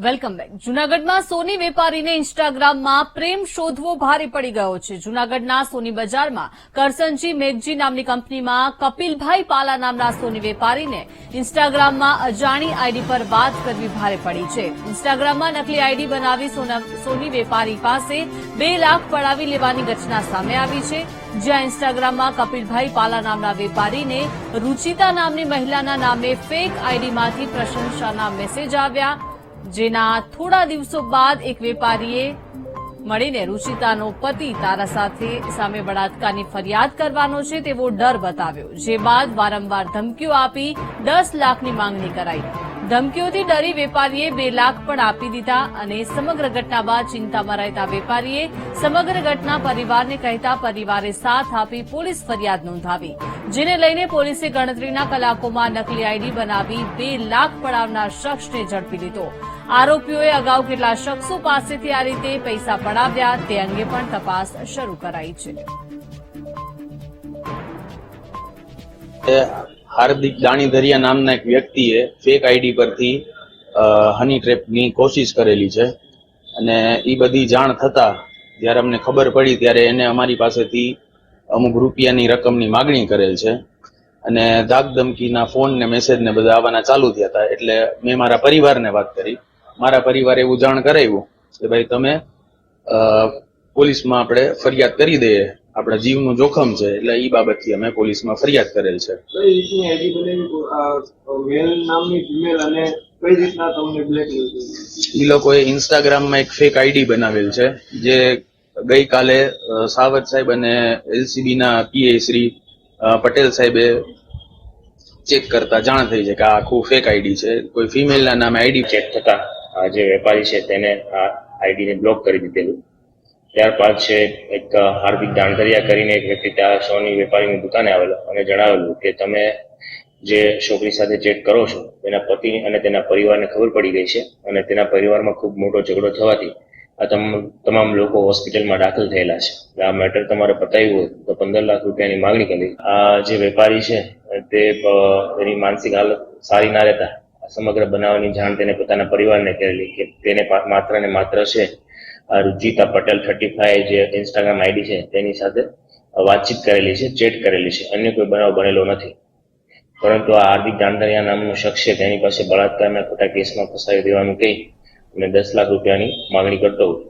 Welcome back જૂનાગઢમાં સોની વેપારીને ઇન્સ્ટાગ્રામમાં પ્રેમ શોધવો ભારે પડી ગયો છે. જૂનાગઢના સોની બજારમાં કરસનજી મેઘજી નામની કંપનીમાં કપિલભાઈ પાલા નામના સોની વેપારીને ઇન્સ્ટાગ્રામમાં અજાણી આઈડી પર વાત કરવી ભારે પડી છે. ઇન્સ્ટાગ્રામમાં નકલી આઈડી બનાવી સોના- વેપારી પાસે બે લાખ પડાવી લેવાની ઘટના સામે આવી છે. જ્યાં ઇન્સ્ટાગ્રામમાં કપિલભાઈ પાલા નામના વેપારીને રૂચિતા નામની મહિલાના નામે ફેક આઈડીમાંથી પ્રશંસાના મેસેજ આવ્યા. જેના થોડા દિવસો બાદ એક વેપારીએ મળીને રુચિતાનો પતિ તારા સાથે સામે બળાત્કારની ફરિયાદ કરવાનો છે તેવો ડર બતાવ્યો, જે બાદ વારંવાર ધમકીઓ આપી દસ લાખની માંગણી કરાઈ. ધમકીઓથી ડરી વેપારીએ બે લાખ પણ આપી દીધા અને સમગ્ર ઘટના બાદ ચિંતામાં રહેતા વેપારીએ સમગ્ર ઘટના પરિવારને કહેતા પરિવારે સાથ આપી પોલીસ ફરિયાદ નોંધાવી, જેને લઈને પોલીસે ગણતરીના કલાકોમાં નકલી આઈડી બનાવી બે લાખ પડાવનાર શખ્સને ઝડપી લીધો. આરોપીઓએ અગાઉ કેટલા શખ્સો પાસેથી આ રીતે પૈસા પડાવ્યા, તે અંગે પણ તપાસ શરૂ કરાઈ છે. હાર્દિક દાણીધરિયા નામના એક વ્યક્તિએ ફેક આઈડી પરથી હની ટ્રેપની કોશિશ કરેલી છે અને એ બધી જાણ થતા જ્યારે અમને ખબર પડી ત્યારે એને અમારી પાસેથી અમુક રૂપિયાની રકમની માગણી કરેલ છે અને ધાકધમકીના ફોન ને મેસેજ ને બધા આવવાના ચાલુ થયા હતા. એટલે મેં મારા પરિવારને વાત કરી. મારા પરિવારે એવું જાણ કરાવ્યું કે ભાઈ તમે પોલીસમાં આપણે ફરિયાદ કરી દઈએ. આપણા જીવનું જોખમ છે એટલે એ બાબતથી અમે પોલીસમાં ફરિયાદ કરેલ છે. એ લોકોએ ઇન્સ્ટાગ્રામમાં એક ફેક આઈડી બનાવેલ છે જે ગઈકાલે સાવત સાહેબ અને એલસીબી ના પીએ શ્રી પટેલ સાહેબે ચેક કરતા જાણ થઈ છે કે આ આખું ફેક આઈડી છે. કોઈ ફિમેલના નામે આઈડી ચેક થતા. જે વેપારી છે તેને આ આઈડીને બ્લોક કરી દીધેલું. ત્યારબાદ છે એક હાર્દિક દાણધરિયા કરીને એક વ્યક્તિ ત્યાં સોની વેપારીની દુકાને આવેલો અને જણાવેલું કે તમે જે છોકરી સાથે ચેટ કરો છો, તેના પતિ અને તેના પરિવારને ખબર પડી ગઈ છે અને તેના પરિવારમાં ખૂબ મોટો ઝઘડો થવાથી આ તમામ લોકો હોસ્પિટલમાં દાખલ થયેલા છે. આ મેટર તમારે પતાવ્યું હોય તો પંદર લાખ રૂપિયાની માગણી કરી. આ જે વેપારી છે, તે એની માનસિક હાલત સારી ના રહેતા. સમગ્ર બનાવની જાણ તેને પોતાના પરિવારને કરેલી કે તેને માત્ર ને માત્ર છે રુચિતા પટેલ થર્ટી ફાઈવ જે ઇન્સ્ટાગ્રામ આઈડી છે તેની સાથે વાતચીત કરેલી છે ચેટ કરેલી છે. અન્ય કોઈ બનાવ બનેલો નથી. પરંતુ આ હાર્દિક દાંડરિયા નામનો શખ્સ છે, તેની પાસે બળાત્કારના ખોટા કેસમાં ફસાવી દેવાનું કહી અને દસ લાખ રૂપિયાની માંગણી કરતો હતો